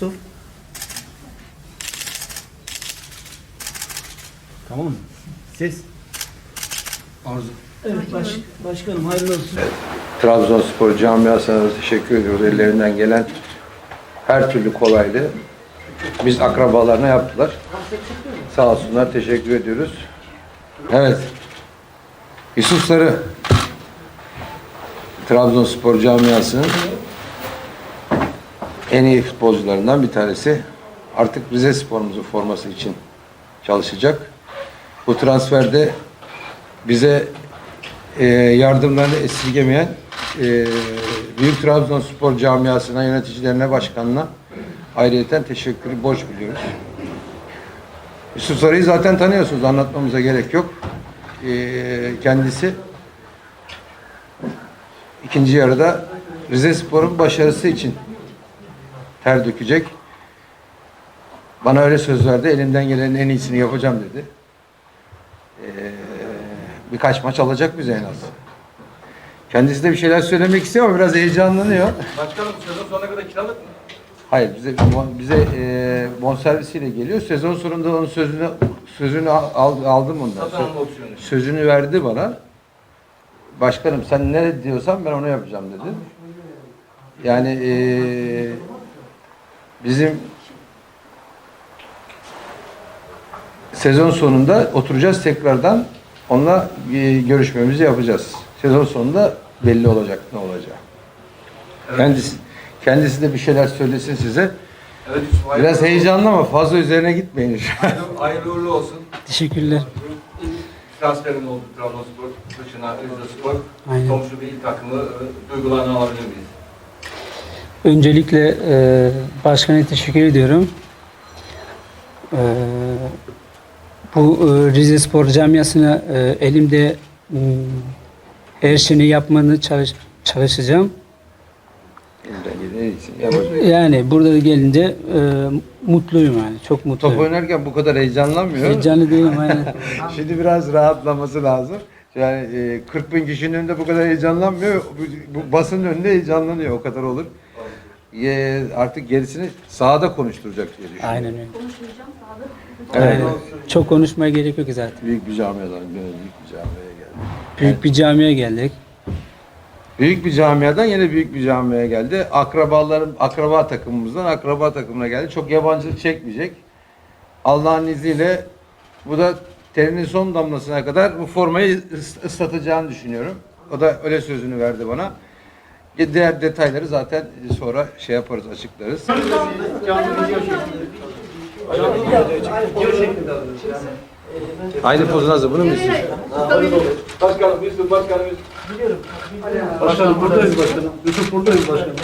Yusuf. Tamam mı? Ses. Arzu. Evet baş, başkanım hayırlı olsun. Trabzonspor camiasına teşekkür ediyoruz. Ellerinden gelen her türlü kolaylığı biz akrabalarına yaptılar. Sağ olsunlar. Teşekkür ediyoruz. Evet. Yusuf Sarı Trabzonspor camiasının en iyi futbolcularından bir tanesi. Artık Rize Spor'umuzun forması için çalışacak. Bu transferde bize e, yardımlarını esirgemeyen e, Büyük Trabzonspor camiasına, yöneticilerine, başkanına ayrıyeten teşekkürü borç biliyoruz. Yusuf Sarı'yı zaten tanıyorsunuz, anlatmamıza gerek yok. E, kendisi ikinci yarıda Rize Spor'un başarısı için ter dökecek. Bana öyle söz verdi, elimden gelenin en iyisini yapacağım dedi. Ee, birkaç maç alacak bize en az. Kendisi de bir şeyler söylemek istiyor ama biraz heyecanlanıyor. Başkanım sezon sonuna kadar kiralık mı? Hayır bize bize e, bonservisiyle geliyor. Sezon sonunda onun sözünü sözünü al, aldım ondan. Opsiyonu. Sözünü verdi bana. Başkanım sen ne diyorsan ben onu yapacağım dedi. Yani e, bizim sezon sonunda oturacağız tekrardan onunla e, görüşmemizi yapacağız. Sezon sonunda belli olacak ne olacağı. Kendisi kendisi de bir şeyler söylesin size. Evet Biraz heyecanlı ama fazla üzerine gitmeyin. Hayırlı, hayırlı uğurlu olsun. Teşekkürler. Transferin oldu Trabzonspor dışına Rize Spor. Aynen. Komşu bir takımı e, duygularını alabilir miyiz? Öncelikle e, başkana teşekkür ediyorum. E, bu e, Rize Spor camiasına e, elimde m, her şeyini yapmanı çalış, çalışacağım. Yani burada gelince e, mutluyum yani. Çok Top mutluyum. oynarken bu kadar heyecanlanmıyor. Heyecanlı değilim aynen. Şimdi biraz rahatlaması lazım. Yani e, 40 bin kişinin önünde bu kadar heyecanlanmıyor. Bu, bu basının önünde heyecanlanıyor. O kadar olur. E, artık gerisini sahada konuşturacak diye düşünüyorum. Aynen öyle. Evet. Aynen. Çok konuşmaya gerek yok zaten. Büyük bir camiadan, böyle büyük bir camiaya geldi. Büyük bir camiye geldik. Büyük bir camiadan yine büyük bir camiaya geldi. Akrabalarım, akraba takımımızdan akraba takımına geldi. Çok yabancılık çekmeyecek. Allah'ın izniyle bu da terinin son damlasına kadar bu formayı ıs- ıslatacağını düşünüyorum. O da öyle sözünü verdi bana. Diğer detayları zaten sonra şey yaparız, açıklarız. Aynı pozun hazır. Bunu mu istiyorsun? Başkanım Yusuf başkanım Yusuf. Başkanım buradayız başkanım. Yusuf buradayız başkanım.